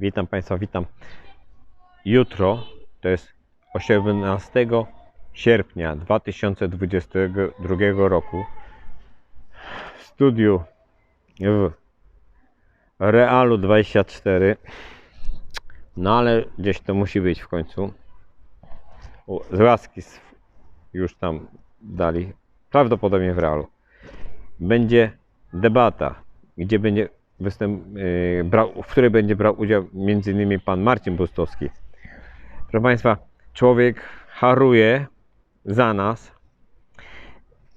Witam Państwa, witam. Jutro to jest 18 sierpnia 2022 roku w studiu w Realu 24. No ale gdzieś to musi być w końcu. Z łaski już tam dali. Prawdopodobnie w Realu. Będzie debata, gdzie będzie występ, brał, w której będzie brał udział m.in. pan Marcin Bustowski. Proszę Państwa, człowiek haruje za nas,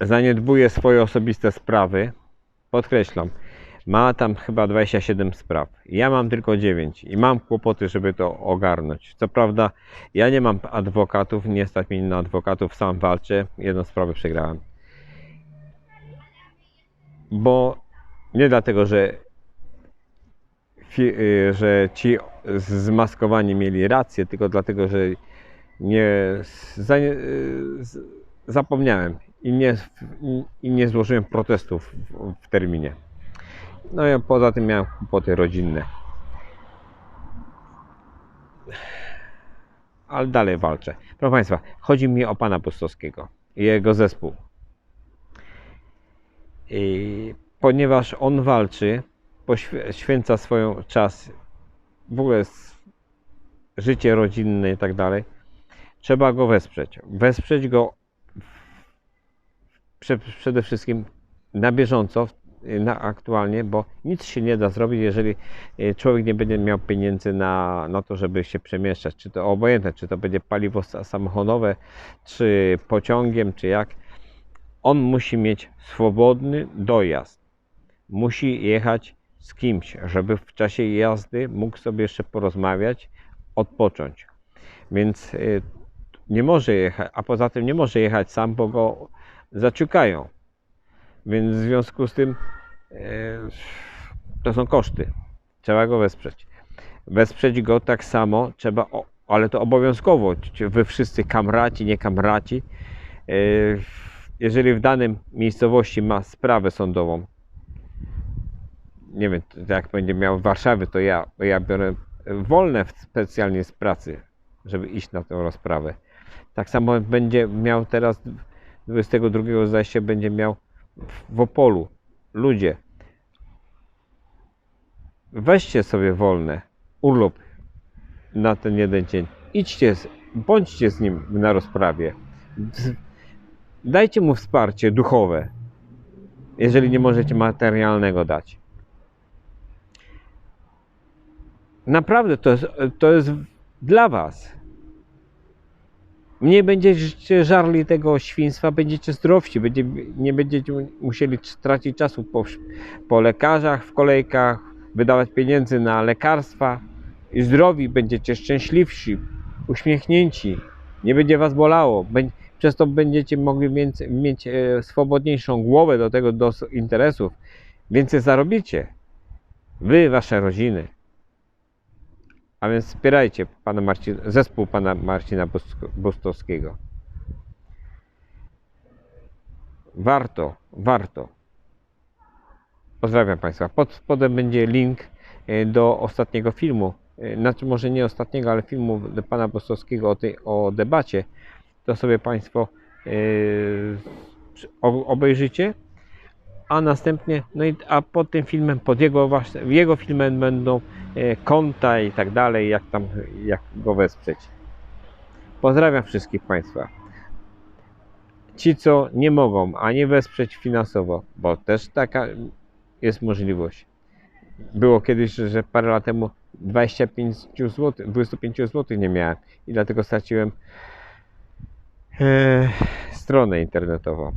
zaniedbuje swoje osobiste sprawy. Podkreślam, ma tam chyba 27 spraw. Ja mam tylko 9 i mam kłopoty, żeby to ogarnąć. Co prawda, ja nie mam adwokatów, nie stać mi na adwokatów, sam walczę. Jedną sprawę przegrałem. Bo nie dlatego, że, fi, y, że ci zmaskowani mieli rację, tylko dlatego, że nie, za, y, zapomniałem i nie, i nie złożyłem protestów w, w terminie. No i poza tym miałem kłopoty rodzinne. Ale dalej walczę. Proszę Państwa, chodzi mi o pana Postowskiego i jego zespół. I ponieważ on walczy, poświęca swoją czas, w ogóle życie rodzinne i tak dalej, trzeba go wesprzeć. Wesprzeć go prze, przede wszystkim na bieżąco, na aktualnie, bo nic się nie da zrobić, jeżeli e, człowiek nie będzie miał pieniędzy na, na to, żeby się przemieszczać. Czy to obojętne, czy to będzie paliwo sa- samochodowe, czy pociągiem, czy jak. On musi mieć swobodny dojazd. Musi jechać z kimś, żeby w czasie jazdy mógł sobie jeszcze porozmawiać, odpocząć. Więc y, nie może jechać, a poza tym nie może jechać sam, bo go zaciukają. Więc w związku z tym e, to są koszty. Trzeba go wesprzeć. Wesprzeć go tak samo trzeba, ale to obowiązkowo. Wy wszyscy kamraci, nie kamraci. e, Jeżeli w danym miejscowości ma sprawę sądową, nie wiem, jak będzie miał w Warszawie, to ja, ja biorę wolne specjalnie z pracy, żeby iść na tę rozprawę. Tak samo będzie miał teraz 22 zaś się będzie miał w- Opolu. Ludzie, weźcie sobie wolne, urlop na ten jeden dzień. Idźcie, bądźcie z nim na rozprawie. Dajcie mu wsparcie duchowe, jeżeli nie możecie materialnego dać. Naprawdę to jest, to jest dla Was. Nie będziecie żarli tego świństwa, będziecie zdrowsi, będzie, nie będziecie musieli tracić czasu po, po lekarzach, w kolejkach, wydawać pieniędzy na lekarstwa i zdrowi, będziecie szczęśliwsi, uśmiechnięci, nie będzie was bolało. Przez to będziecie mogli mieć e, swobodniejszą głowę do tego, do interesów. Więcej zarobicie. Wy, wasze rodziny. A więc wspierajcie pana Marcin, zespół pana Marcina Bus- Bustowskiego. Warto, warto. Pozdrawiam Państwa. Pod spodem będzie link e, do ostatniego filmu. e, Znaczy może nie ostatniego, ale filmu pana Bustowskiego o, tej, o debacie. To sobie Państwo e, o- obejrzycie. A następnie, no i a pod tym filmem, pod jego, jego filmem będą e, konta i tak dalej, jak tam, jak go wesprzeć. Pozdrawiam wszystkich Państwa. Ci, co nie mogą, a nie wesprzeć finansowo, bo też taka jest możliwość. Było kiedyś, że parę lat temu 25 zł, 25 zł nie miałem i dlatego straciłem e, stronę internetową.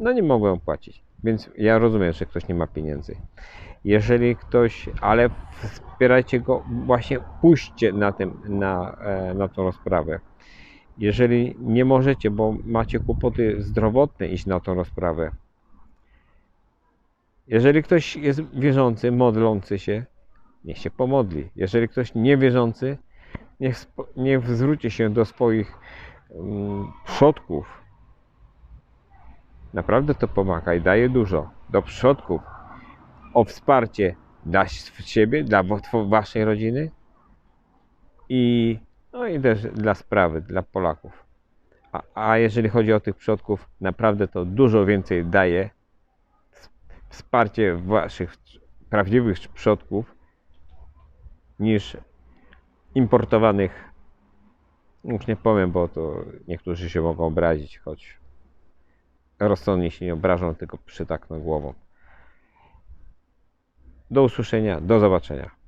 No nie mogłem płacić, więc ja rozumiem, że ktoś nie ma pieniędzy. Jeżeli ktoś, ale wspierajcie go, właśnie puśćcie na, tym, na, e, na tą rozprawę. Jeżeli nie możecie, bo macie kłopoty zdrowotne iść na tą rozprawę, jeżeli ktoś jest wierzący, modlący się, niech się pomodli. Jeżeli ktoś niewierzący, niech, niech zwróci się do swoich mm, przodków. Naprawdę to pomaga i daje dużo. Do przodków. O wsparcie dla siebie, dla wa- waszej rodziny, I, no i też dla sprawy, dla Polaków. A, a jeżeli chodzi o tych przodków, naprawdę to dużo więcej daje wsparcie waszych prawdziwych przodków niż importowanych. Już nie powiem, bo to niektórzy się mogą obrazić, choć rozsądnie się nie obrażą, tylko przytakną głową. Do usłyszenia, do zobaczenia.